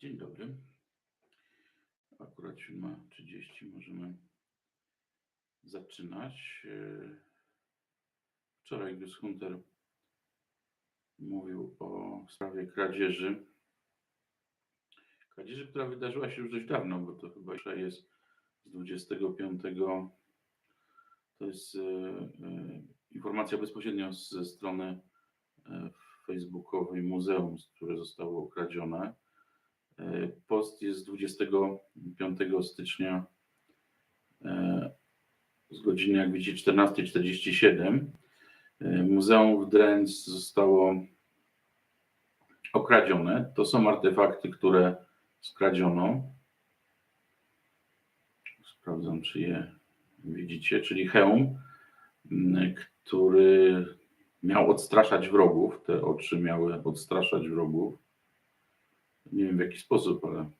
Dzień dobry. Akurat 7.30 możemy zaczynać. E, Wczoraj Gus Hunter mówił o sprawie kradzieży. Kradzieży, która wydarzyła się już dość dawno, bo to chyba jeszcze jest z 25. To jest e, e, informacja bezpośrednio ze strony facebookowej muzeum, które zostało okradzione. Post jest z 25 stycznia e, z godziny, jak widzicie, 14.47. E, Muzeum w Dręc zostało okradzione. To są artefakty, które skradziono. Sprawdzam, czy je widzicie, czyli hełm, który miał odstraszać wrogów. Te oczy miały odstraszać wrogów. Nie wiem w jaki sposób, ale,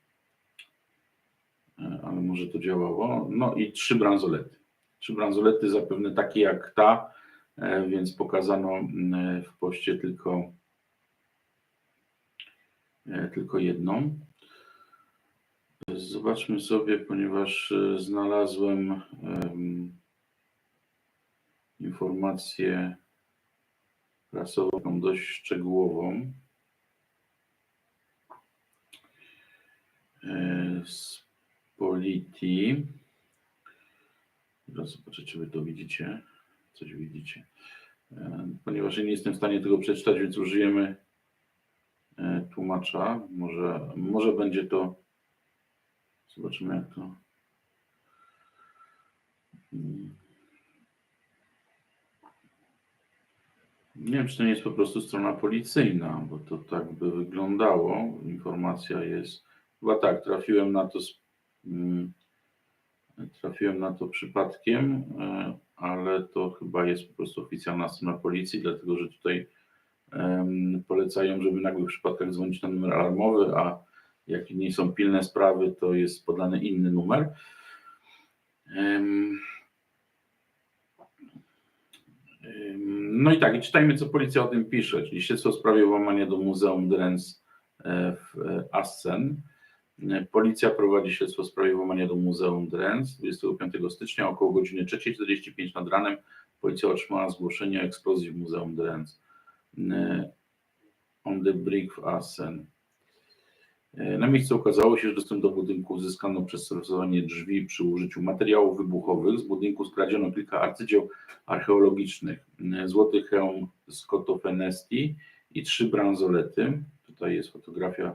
e, ale może to działało. No i trzy bransolety. Trzy bransolety, zapewne takie jak ta, e, więc pokazano m, w poście tylko, e, tylko jedną. Zobaczmy sobie, ponieważ e, znalazłem em, informację prasową dość szczegółową. e, z Zaraz zobaczę, czy wy to widzicie. Coś widzicie. E, Ponieważ ja nie jestem w stanie tego przeczytać, więc użyjemy e, tłumacza. Może, może będzie to. Zobaczymy, jak to. Hmm. Nie wiem, czy to nie jest po prostu strona policyjna, bo to tak by wyglądało. Informacja jest. Chyba tak, trafiłem na to. z- Trafiłem na to przypadkiem, e, ale to chyba jest po prostu oficjalna strona policji, dlatego że tutaj polecają, żeby w nagłych przypadkach dzwonić na numer alarmowy, a jak nie są pilne sprawy, to jest podany inny numer. No i tak, i czytajmy, co policja o tym pisze, czyli śledztwo w sprawie włamania do Muzeum Drens e, w e, Assen. Policja prowadzi śledztwo w sprawie włamania do Muzeum Drens 25 stycznia około godziny 3.45 nad ranem. Policja otrzymała zgłoszenie o eksplozji w Muzeum Drens e, on the Brick w Assen. E, Na miejscu okazało się, że dostęp do budynku uzyskano przez stosowanie drzwi przy użyciu materiałów wybuchowych. Z budynku skradziono kilka arcydzieł archeologicznych. E, Złoty hełm Scotofenesti i trzy bransolety. Tutaj jest fotografia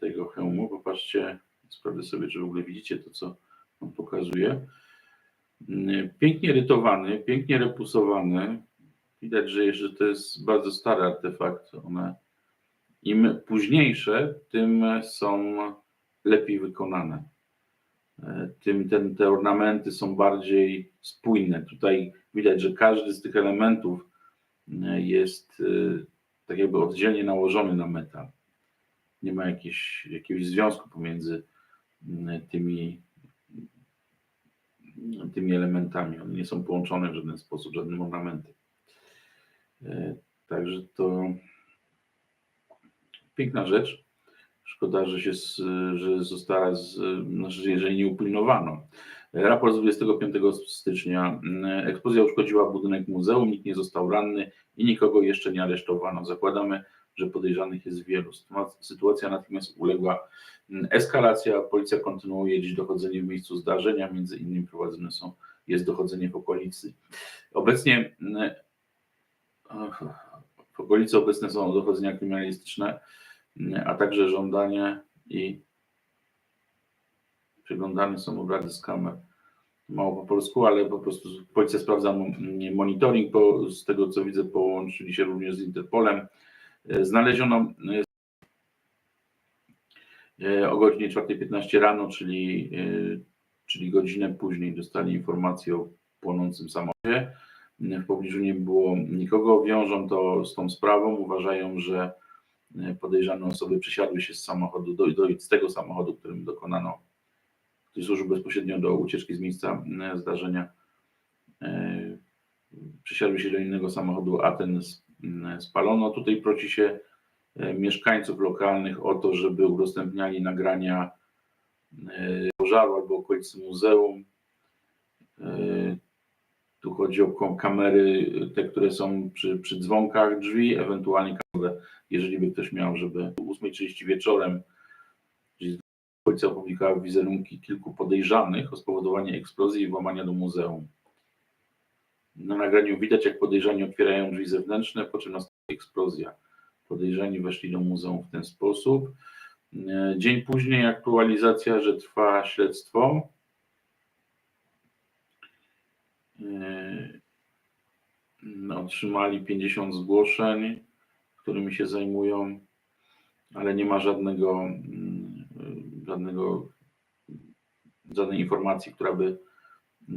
tego hełmu. Popatrzcie, sprawdzę sobie, czy w ogóle widzicie to, co on pokazuje. Pięknie rytowany, pięknie repusowany. Widać, że to jest bardzo stary artefakt. One im późniejsze, tym są lepiej wykonane. Tym ten, te ornamenty są bardziej spójne. Tutaj widać, że każdy z tych elementów jest e, tak jakby oddzielnie nałożony na metal. Nie ma jakieś, jakiegoś związku pomiędzy m, tymi, tymi elementami. One nie są połączone w żaden sposób, żadnym ornamentem. E, Także to piękna rzecz. Szkoda, że, się, że została, z, znaczy, jeżeli nie upilnowano. Raport z 25 stycznia. Eksplozja uszkodziła budynek muzeum, nikt nie został ranny i nikogo jeszcze nie aresztowano. Zakładamy, że podejrzanych jest wielu. Sytuacja- natomiast uległa mm, eskalacja. Policja kontynuuje dziś dochodzenie w miejscu zdarzenia. Między innymi prowadzone są, jest dochodzenie w okolicy. Obecnie mm, w okolicy obecne są dochodzenia kryminalistyczne, a także żądanie i przeglądane są obrady z kamer. Mało po polsku, ale po prostu policja sprawdza mo- monitoring, bo z tego co widzę połączyli się również z Interpolem. E, Znaleziono e, o godzinie 4.15 rano, czyli, e, czyli godzinę później dostali informację o płonącym samochodzie. W pobliżu nie było nikogo, wiążą to z tą sprawą, uważają, że podejrzane osoby przesiadły się z samochodu, do, do, z tego samochodu, którym dokonano, który służył bezpośrednio do ucieczki z miejsca e, zdarzenia, e, przesiadły się do innego samochodu, a ten m, spalono. Tutaj prosi się e, mieszkańców lokalnych o to, żeby udostępniali nagrania e, pożaru albo okolicy muzeum. E, Tu chodzi o kamery, te, które są przy, przy dzwonkach drzwi, ewentualnie kamery, jeżeli by ktoś miał, żeby o 8.30 wieczorem policja opublikowała wizerunki kilku podejrzanych o spowodowanie eksplozji i włamania do muzeum. Na nagraniu widać, jak podejrzani otwierają drzwi zewnętrzne, po czym nastąpi eksplozja. Podejrzani weszli do muzeum w ten sposób. E, Dzień później aktualizacja, że trwa śledztwo. E, Otrzymali 50 zgłoszeń, którymi się zajmują, ale nie ma żadnego, żadnego żadnej informacji, która by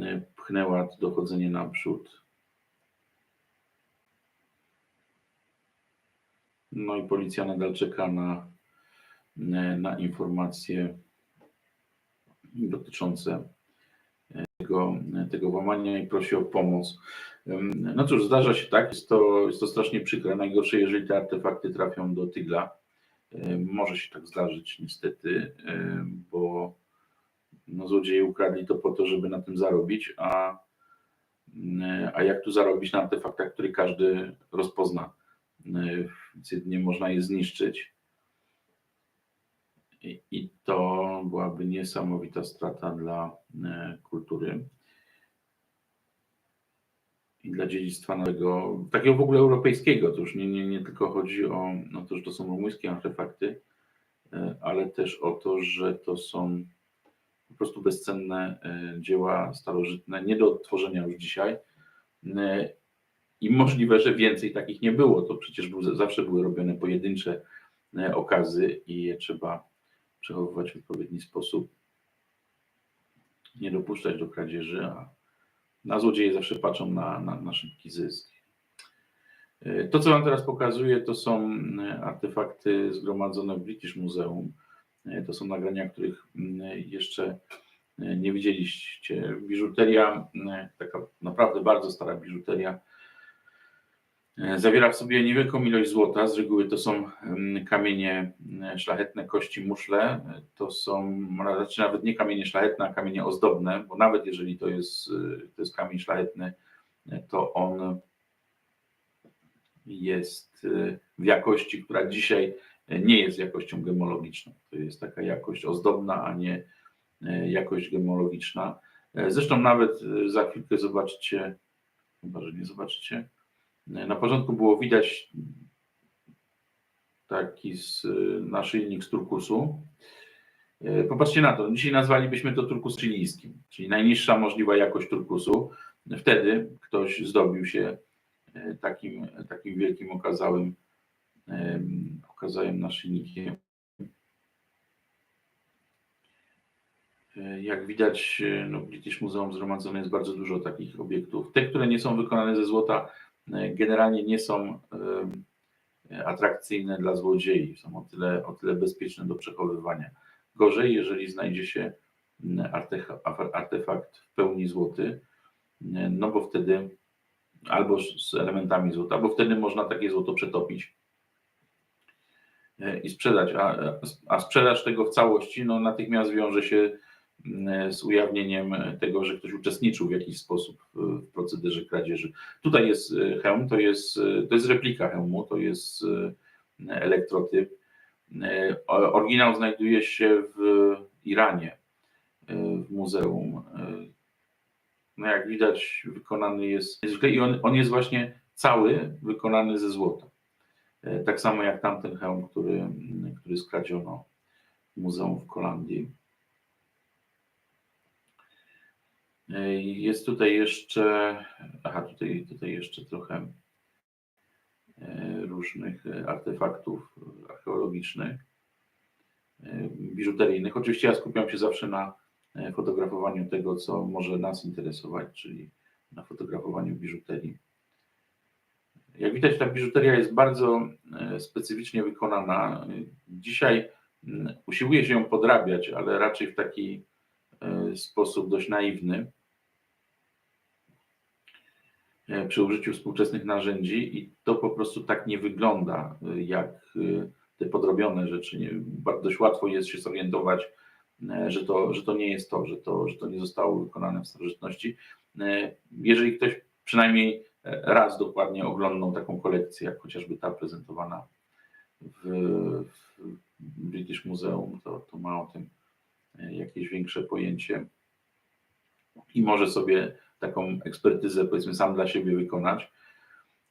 e, pchnęła dochodzenie naprzód. No i policja nadal czeka na, e, na informacje dotyczące e, tego, tego łamania i prosi o pomoc. No cóż, zdarza się tak, jest to, jest to strasznie przykre. Najgorsze, jeżeli te artefakty trafią do tygla. Może się tak zdarzyć niestety, bo no, złodzieje ukradli to po to, żeby na tym zarobić, a, mm, a jak tu zarobić na artefaktach, które każdy rozpozna? Więc jedynie można je zniszczyć. I, I to byłaby niesamowita strata dla kultury i dla dziedzictwa nowego, takiego w ogóle europejskiego. To już nie, nie, nie tylko chodzi o no to, że to są rumuńskie artefakty, e, ale też o to, że to są po prostu bezcenne e, dzieła starożytne, nie do odtworzenia już dzisiaj. E, I możliwe, że więcej takich nie było. To przecież był, zawsze były robione pojedyncze okazy i je trzeba przechowywać w odpowiedni sposób. Nie dopuszczać do kradzieży, a na złodzieje zawsze patrzą na, na, na szybki zysk. E, To, co Wam teraz pokazuję, to są e, artefakty zgromadzone w British Museum. E, To są nagrania, których jeszcze nie widzieliście. Biżuteria, taka naprawdę bardzo stara biżuteria, zawiera w sobie niewielką ilość złota. Z reguły to są kamienie e, szlachetne, kości, muszle. E, To są, znaczy nawet nie kamienie szlachetne, a kamienie ozdobne, bo nawet jeżeli to jest, e, to jest kamień szlachetny, e, to on jest e, w jakości, która dzisiaj nie jest jakością gemologiczną. To jest taka jakość ozdobna, a nie e, jakość gemologiczna. E, Zresztą nawet e, za chwilkę zobaczycie, chyba że nie zobaczycie, e, na początku było widać taki z, naszyjnik z turkusu. E, Popatrzcie na to, dzisiaj nazwalibyśmy to turkus chilijskim, czyli najniższa możliwa jakość turkusu. Wtedy ktoś zdobił się e, takim, takim wielkim okazałym em, okazałem naszyjnikiem. E, Jak widać, e, no, British Muzeum zgromadzone jest bardzo dużo takich obiektów. Te, które nie są wykonane ze złota, e, generalnie nie są em, atrakcyjne dla złodziei. Są o tyle, o tyle bezpieczne do przechowywania. Gorzej, jeżeli znajdzie się artefakt w pełni złoty, e, no bo wtedy albo z elementami złota, bo wtedy można takie złoto przetopić e, i sprzedać, a, a sprzedaż tego w całości no, natychmiast wiąże się z ujawnieniem tego, że ktoś uczestniczył w jakiś sposób w procederze kradzieży. Tutaj jest e, hełm, to jest, e, to jest replika hełmu, to jest e, elektrotyp. E, Oryginał znajduje się w Iranie, e, w muzeum. E, No jak widać, wykonany jest i on, on jest właśnie cały wykonany ze złota. E, Tak samo jak tamten hełm, który, który skradziono w muzeum w Holandii. Jest tutaj jeszcze, aha, tutaj, tutaj jeszcze trochę e, różnych artefaktów archeologicznych, e, biżuteryjnych. Oczywiście ja skupiam się zawsze na e, fotografowaniu tego, co może nas interesować, czyli na fotografowaniu biżuterii. Jak widać, ta biżuteria jest bardzo specyficznie wykonana. Dzisiaj mm, usiłuje się ją podrabiać, ale raczej w taki sposób dość naiwny. E, przy użyciu współczesnych narzędzi i to po prostu tak nie wygląda e, jak e, te podrobione rzeczy. Nie, ba- dość łatwo jest się zorientować, że to, że to nie jest to, że to, że to nie zostało wykonane w starożytności. Jeżeli ktoś przynajmniej raz dokładnie oglądał taką kolekcję, jak chociażby ta prezentowana w, British Museum, to, to ma o tym jakieś większe pojęcie i może sobie taką ekspertyzę, powiedzmy, sam dla siebie wykonać.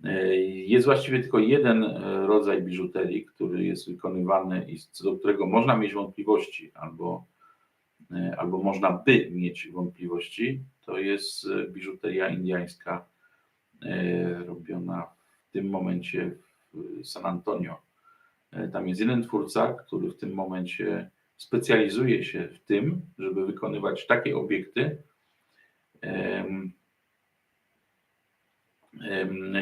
E, Jest właściwie tylko jeden e, rodzaj biżuterii, który jest wykonywany i co do którego można mieć wątpliwości, albo, e, albo można by mieć wątpliwości. To jest biżuteria indyjska e, robiona w tym momencie w San Antonio. Tam jest jeden twórca, który w tym momencie specjalizuje się w tym, żeby wykonywać takie obiekty,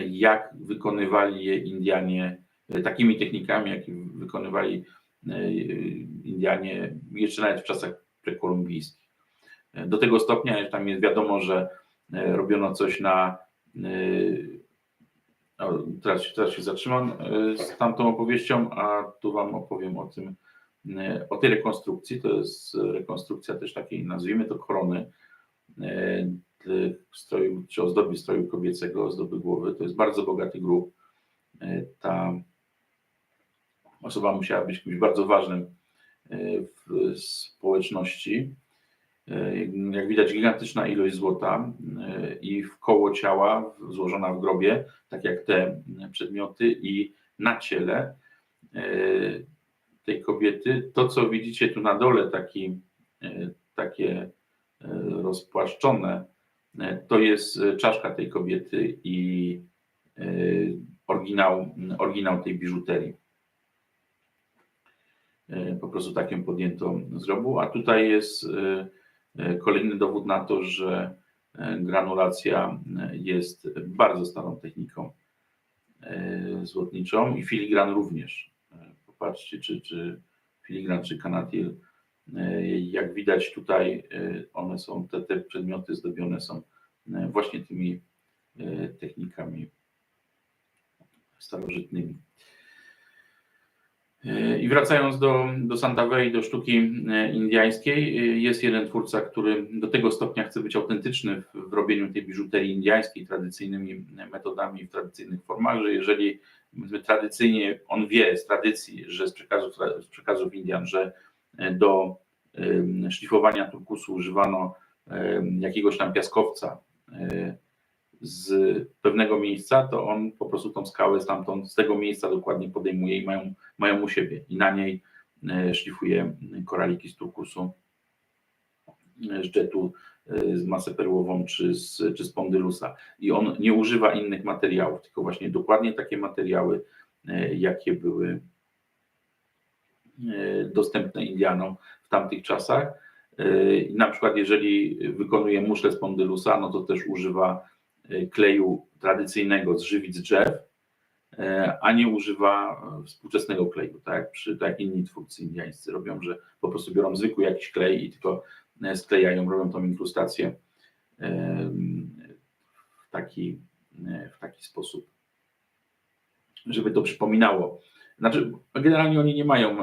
jak wykonywali je Indianie, e, takimi technikami, jakie wykonywali e, Indianie jeszcze nawet w czasach prekolumbijskich. E, Do tego stopnia, że tam jest wiadomo, że robiono coś na. Teraz, teraz się zatrzymam z tamtą opowieścią, a tu Wam opowiem o tym, o tej rekonstrukcji. To jest rekonstrukcja też takiej, nazwijmy to korony stroju, czy ozdoby stroju kobiecego, ozdoby głowy. To jest bardzo bogaty grób. E, Ta osoba musiała być kimś bardzo ważnym e, w społeczności. E, Jak widać, gigantyczna ilość złota e, i w koło ciała, złożona w grobie, tak jak te przedmioty, i na ciele e, tej kobiety. To, co widzicie tu na dole, taki, e, takie e, rozpłaszczone, e, to jest e, czaszka tej kobiety i e, oryginał, oryginał tej biżuterii. E, Po prostu tak ją podjęto z grobu. A tutaj jest e, e, kolejny dowód na to, że e, granulacja e, jest bardzo starą techniką e, złotniczą i filigran również. E, Popatrzcie, czy, czy filigran, czy kanatil. E, Jak widać tutaj, e, one są, te, te przedmioty zdobione są e, właśnie tymi technikami starożytnymi. I wracając do, do Santa Fe i do sztuki indyjskiej, jest jeden twórca, który do tego stopnia chce być autentyczny w, w robieniu tej biżuterii indyjskiej tradycyjnymi metodami, w tradycyjnych formach, że jeżeli tradycyjnie on wie z tradycji, że z przekazów, z przekazów Indian, że do szlifowania turkusu używano jakiegoś tam piaskowca z pewnego miejsca, to on po prostu tą skałę stamtąd, z tego miejsca dokładnie podejmuje i mają, mają u siebie i na niej e, szlifuje koraliki z turkusu, e, z jetu, e, z masę perłową czy z, czy z pondylusa. I on nie używa innych materiałów, tylko właśnie dokładnie takie materiały, jakie były dostępne Indianom w tamtych czasach. E, Na przykład, jeżeli wykonuje muszlę z pondylusa, no to też używa e, kleju tradycyjnego z żywic drzew, e, a nie używa e, współczesnego kleju, tak przy, tak jak inni twórcy indiańscy robią, że po prostu biorą zwykły jakiś klej i tylko e, sklejają, robią tą inkrustację w taki, e, w taki sposób, żeby to przypominało. Znaczy, generalnie oni nie mają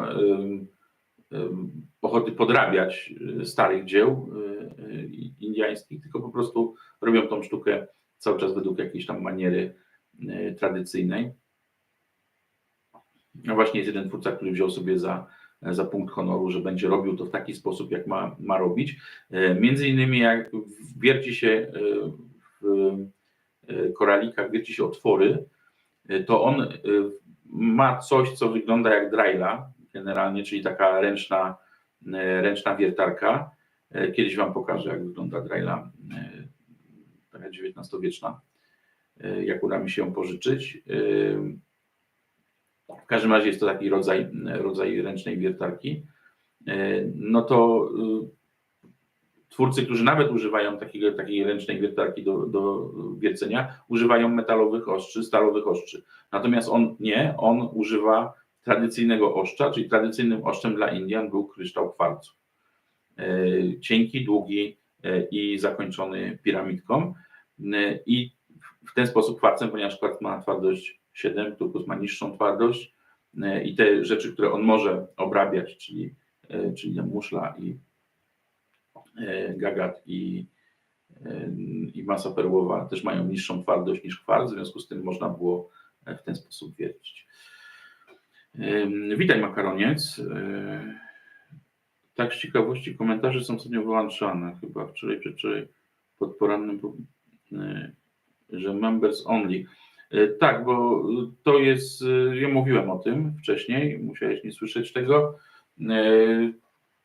ochoty podrabiać e, starych dzieł e, indyjskich, tylko po prostu robią tą sztukę cały czas według jakiejś tam maniery e, tradycyjnej. No właśnie jest jeden twórca, który wziął sobie za, za punkt honoru, że będzie robił to w taki sposób, jak ma, ma robić. Między innymi jak wierci się w koralikach, wierci się otwory, to on ma coś, co wygląda jak drajla generalnie, czyli taka ręczna, e, ręczna wiertarka. E, Kiedyś Wam pokażę, jak wygląda drajla, e, taka XIX-wieczna, jak uda mi się ją pożyczyć. W każdym razie jest to taki rodzaj, rodzaj ręcznej wiertarki. No to twórcy, którzy nawet używają takiego, takiej ręcznej wiertarki do, do wiercenia, używają metalowych ostrzy, stalowych ostrzy. Natomiast on nie, on używa tradycyjnego oszcza, czyli tradycyjnym oszczem dla Indian był kryształ kwarcu. E, Cienki, długi e, i zakończony piramidką. E, I w ten sposób kwarcem, ponieważ kwarc ma twardość 7, turkus ma niższą twardość i te rzeczy, które on może obrabiać, czyli, czyli muszla i gagat i, i masa perłowa też mają niższą twardość niż kwarc, w związku z tym można było w ten sposób wiercić. Witaj makaroniec. Tak z ciekawości komentarze są ostatnio wyłączane, chyba wczoraj czy wczoraj pod porannym, że members only. Tak, bo to jest, ja mówiłem o tym wcześniej, musiałeś nie słyszeć tego.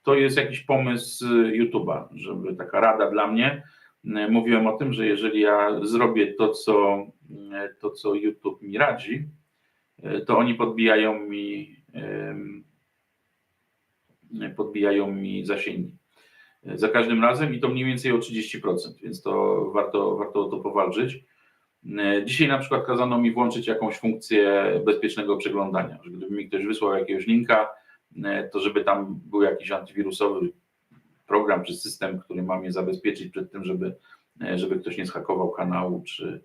To jest jakiś pomysł YouTube'a, żeby taka rada dla mnie. Mówiłem o tym, że jeżeli ja zrobię to, co, to, co YouTube mi radzi, to oni podbijają mi podbijają mi zasięgi. Za każdym razem i to mniej więcej o 30%, więc to warto, warto o to powalczyć. Dzisiaj na przykład kazano mi włączyć jakąś funkcję bezpiecznego przeglądania, że gdyby mi ktoś wysłał jakiegoś linka, to żeby tam był jakiś antywirusowy program czy system, który ma mnie zabezpieczyć przed tym, żeby, żeby ktoś nie schakował kanału, czy,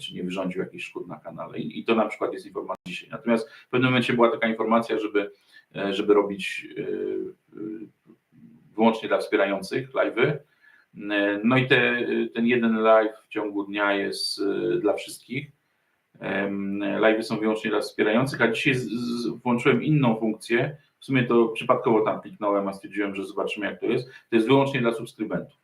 czy nie wyrządził jakichś szkód na kanale. I, I to na przykład jest informacja dzisiaj. Natomiast w pewnym momencie była taka informacja, żeby E, żeby robić e, wyłącznie dla wspierających live'y. E, no i te, ten jeden live w ciągu dnia jest dla wszystkich. Live'y są wyłącznie dla wspierających, a dzisiaj włączyłem inną funkcję. W sumie to przypadkowo tam kliknąłem, a stwierdziłem, że zobaczymy jak to jest. To jest wyłącznie dla subskrybentów.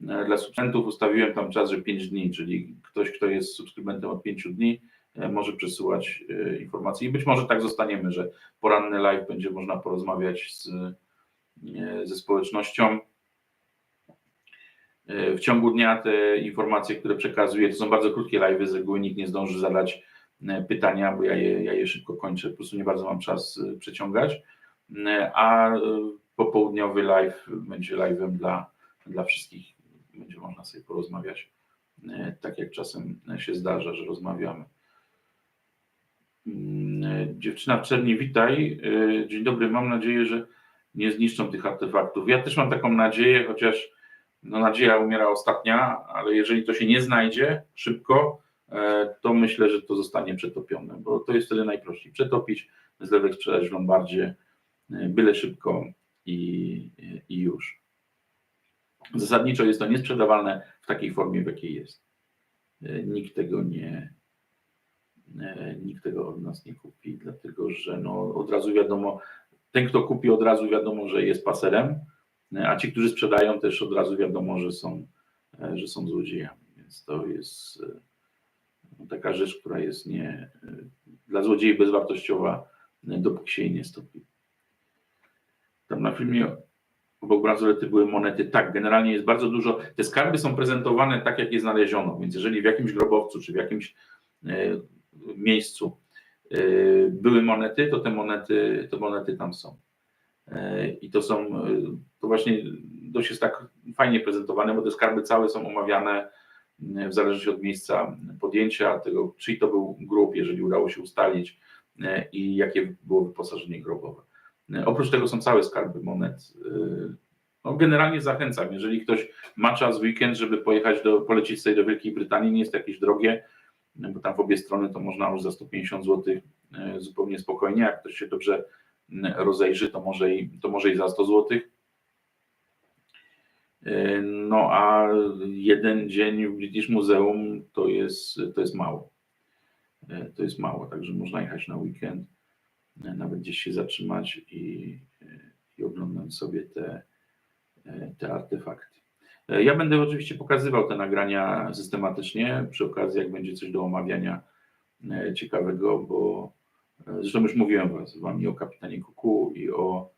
Dla subskrybentów ustawiłem tam czas, że 5 dni, czyli ktoś, kto jest subskrybentem od 5 dni, E, może przesyłać e, informacje. I być może tak zostaniemy, że poranny live będzie można porozmawiać z, e, ze społecznością. W ciągu dnia te informacje, które przekazuję, to są bardzo krótkie live, z reguły nikt nie zdąży zadać pytania, bo ja je, ja je szybko kończę, po prostu nie bardzo mam czas przeciągać. A popołudniowy live będzie live'em dla, dla wszystkich. Będzie można sobie porozmawiać, tak jak czasem się zdarza, że rozmawiamy. Mm, e, dziewczyna w czerni, witaj. E, dzień dobry, mam nadzieję, że nie zniszczą tych artefaktów. Ja też mam taką nadzieję, chociaż no, nadzieja umiera ostatnia, ale jeżeli to się nie znajdzie szybko, e, to myślę, że to zostanie przetopione, bo to jest wtedy najprościej. Przetopić, zlewek sprzedać w Lombardzie, byle szybko i, i już. Zasadniczo jest to niesprzedawalne w takiej formie, w jakiej jest. Nikt tego nie, E, nikt tego od nas nie kupi, dlatego że no, od razu wiadomo, ten kto kupi od razu wiadomo, że jest paserem, e, a ci, którzy sprzedają też od razu wiadomo, że są, e, że są złodziejami, więc to jest no, taka rzecz, która jest nie, dla złodziei bezwartościowa, dopóki się jej nie stopi. Tam na filmie obok bransolety były monety. Tak, generalnie jest bardzo dużo. Te skarby są prezentowane tak, jak je znaleziono, więc jeżeli w jakimś grobowcu czy w jakimś miejscu były monety, to te monety, te monety tam są. I to są, to właśnie dość jest tak fajnie prezentowane, bo te skarby całe są omawiane w zależności od miejsca podjęcia, tego, czyj to był grób, jeżeli udało się ustalić i jakie było wyposażenie grobowe. Oprócz tego są całe skarby monet. No, generalnie zachęcam, jeżeli ktoś ma czas w weekend, żeby pojechać do, polecić sobie do Wielkiej Brytanii, nie jest to jakieś drogie, bo tam w obie strony to można już za 150 zł e, zupełnie spokojnie. Jak ktoś się dobrze rozejrzy, to może i, to może i za 100 zł. E, no a jeden dzień w British Museum to jest, to jest mało. E, to jest mało, także można jechać na weekend, nawet gdzieś się zatrzymać i, i oglądać sobie te, te artefakty. E, ja będę oczywiście pokazywał te nagrania systematycznie, przy okazji jak będzie coś do omawiania e, ciekawego, bo e, zresztą już mówiłem was, wam o kapitanie Kuku i o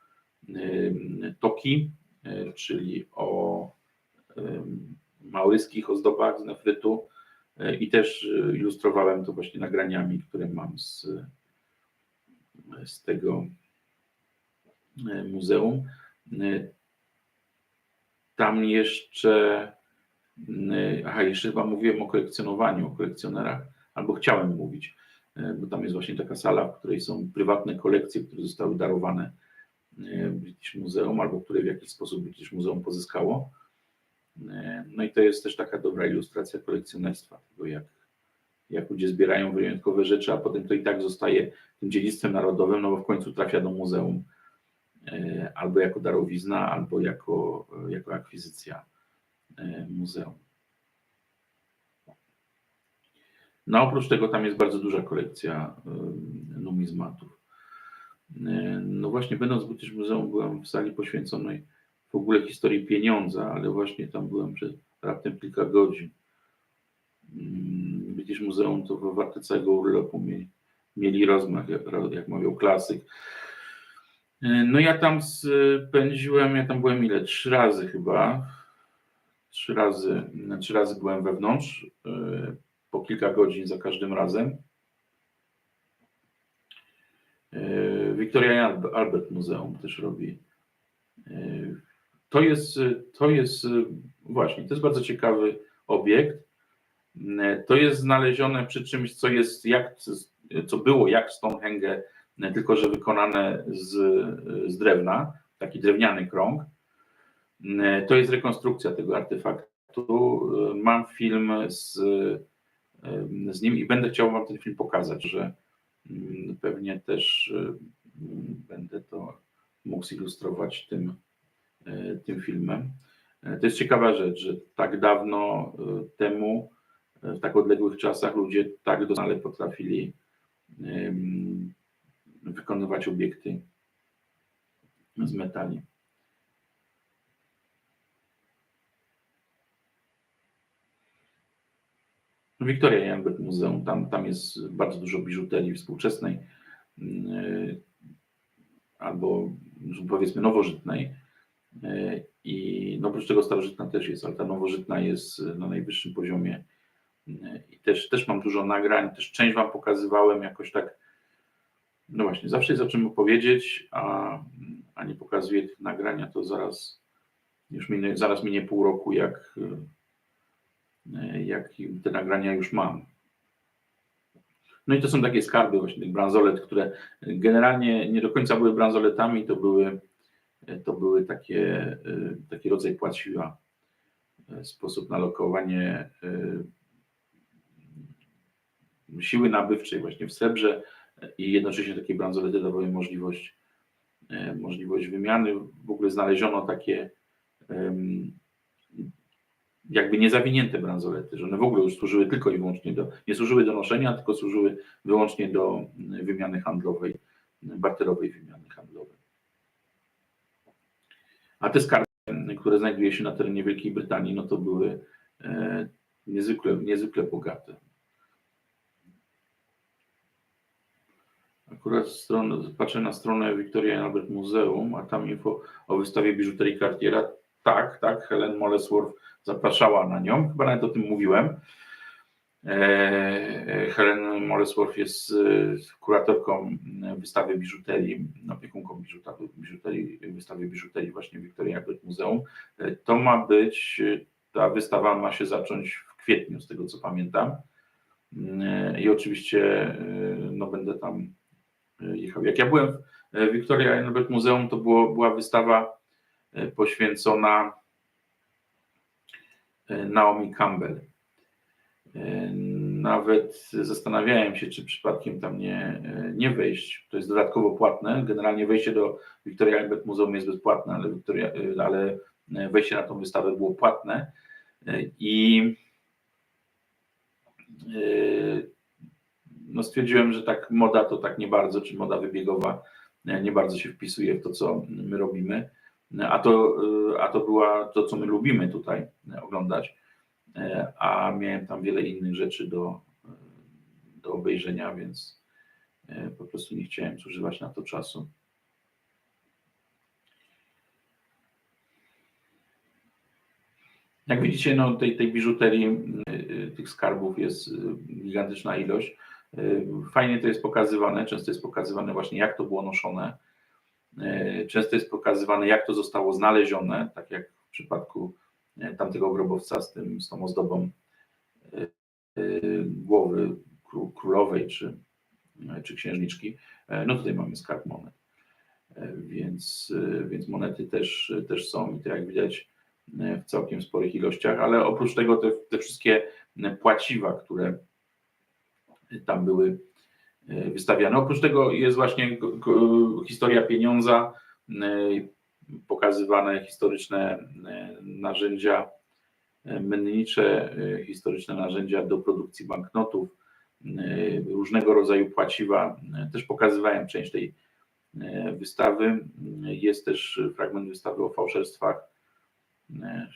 Toki, czyli o małyskich ozdobach z nefrytu i też ilustrowałem to właśnie nagraniami, które mam z, z tego muzeum. Tam jeszcze, aha, jeszcze chyba mówiłem o kolekcjonowaniu, o kolekcjonerach, albo chciałem mówić, e, bo tam jest właśnie taka sala, w której są prywatne kolekcje, które zostały darowane e, British Muzeum, albo które w jakiś sposób British Muzeum pozyskało. E, No i to jest też taka dobra ilustracja kolekcjonerstwa, tego jak, jak ludzie zbierają wyjątkowe rzeczy, a potem to i tak zostaje tym dziedzictwem narodowym, no bo w końcu trafia do muzeum e, albo jako darowizna, albo jako, jako akwizycja e, muzeum. No oprócz tego tam jest bardzo duża kolekcja numizmatów. Y, No właśnie będąc w British Muzeum byłem w sali poświęconej w ogóle historii pieniądza, ale właśnie tam byłem przez raptem kilka godzin. Mm, British Muzeum to warte całego urlopu mieli, mieli rozmach, jak, jak mówił klasyk. Y, No ja tam spędziłem, ja tam byłem ile? Trzy razy chyba. Trzy razy, trzy razy byłem wewnątrz y, po kilka godzin za każdym razem. Victoria Albert Muzeum też robi. Yy, To jest, to jest yy, właśnie, to jest bardzo ciekawy obiekt. To jest znalezione przy czymś, co jest jak, co było jak Stonehenge, tylko że wykonane z, z drewna, taki drewniany krąg. To jest rekonstrukcja tego artefaktu. Mam film z, z nim i będę chciał Wam ten film pokazać, że mm, pewnie też będę to mógł zilustrować tym, yy, tym filmem. Yy, To jest ciekawa rzecz, że tak dawno yy, temu, w tak odległych czasach ludzie tak doskonale potrafili wykonywać obiekty z metali. Wiktoria i Albert Muzeum, tam, tam jest bardzo dużo biżuterii współczesnej albo powiedzmy nowożytnej yy, i no oprócz tego starożytna też jest, ale ta nowożytna jest na najwyższym poziomie yy, i też, też mam dużo nagrań, też część Wam pokazywałem jakoś tak, no właśnie, zawsze jest o czym opowiedzieć, a, a nie pokazuję tych nagrania, to zaraz już minie, zaraz minie pół roku, jak jak te nagrania już mam. No i to są takie skarby właśnie tych bransolet, które generalnie nie do końca były bransoletami, to były, to były takie, taki rodzaj płaciwa, sposób na lokowanie siły nabywczej właśnie w srebrze i jednocześnie takie bransolety dawały możliwość, możliwość wymiany. W ogóle znaleziono takie jakby niezawinięte bransolety, że one w ogóle już służyły tylko i wyłącznie do, nie służyły do noszenia, tylko służyły wyłącznie do wymiany handlowej, barterowej wymiany handlowej. A te skarby, które znajduje się na terenie Wielkiej Brytanii, no to były e, niezwykle, niezwykle bogate. Akurat stronę, patrzę na stronę Victoria Albert Muzeum, a tam info o wystawie biżuterii Cartiera. Tak, tak, Helen Molesworth zapraszała na nią, chyba nawet o tym mówiłem. E, Helen Molesworth jest kuratorką wystawy biżuterii, opiekunką biżuterii, wystawy biżuterii właśnie Victoria Albert Muzeum. E, To ma być, ta wystawa ma się zacząć w kwietniu, z tego co pamiętam. E, I oczywiście no, będę tam jechał. Jak ja byłem w Victoria Albert Muzeum, to było, była wystawa poświęcona Naomi Campbell. Nawet zastanawiałem się, czy przypadkiem tam nie, nie wejść. To jest dodatkowo płatne. Generalnie wejście do Victoria Albert Muzeum jest bezpłatne, ale, Victoria, ale wejście na tą wystawę było płatne. I no stwierdziłem, że tak moda to tak nie bardzo, czy moda wybiegowa nie bardzo się wpisuje w to, co my robimy. A to, a to była to, co my lubimy tutaj oglądać, a miałem tam wiele innych rzeczy do, do obejrzenia, więc po prostu nie chciałem zużywać na to czasu. Jak widzicie, no tej, tej biżuterii, tych skarbów jest gigantyczna ilość. Fajnie to jest pokazywane, często jest pokazywane właśnie jak to było noszone, Często jest pokazywane, jak to zostało znalezione, tak jak w przypadku tamtego grobowca z, tym, z tą ozdobą głowy królowej czy, czy księżniczki. No tutaj mamy skarb monet. Więc, więc monety też, też są i to jak widać w całkiem sporych ilościach, ale oprócz tego te, te wszystkie płaciwa, które tam były e, wystawiane. Oprócz tego jest właśnie historia pieniądza, e, pokazywane historyczne e, narzędzia e, mennicze, e, historyczne narzędzia do produkcji banknotów, e, różnego rodzaju płaciwa. E, Też pokazywałem część tej e, wystawy. Jest też fragment wystawy o fałszerstwach. E,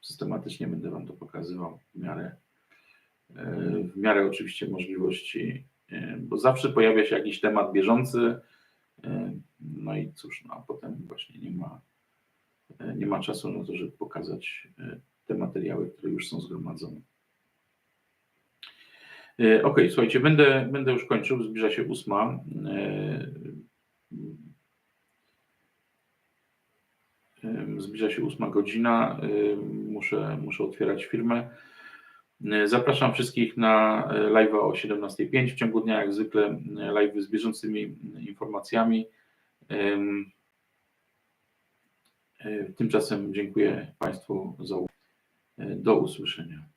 Systematycznie będę Wam to pokazywał w miarę, e, w miarę oczywiście możliwości, e, bo zawsze pojawia się jakiś temat bieżący. No i cóż, no, a potem właśnie nie ma, e, nie ma czasu na to, żeby pokazać e, te materiały, które już są zgromadzone. E, Ok, słuchajcie, będę, będę już kończył, zbliża się ósma. Zbliża się ósma godzina. Muszę, muszę otwierać firmę. Y, Zapraszam wszystkich na y, live'a o 17.05. W ciągu dnia, jak zwykle, live z bieżącymi informacjami. Ym, Tymczasem dziękuję Państwu za uwagę. Do usłyszenia.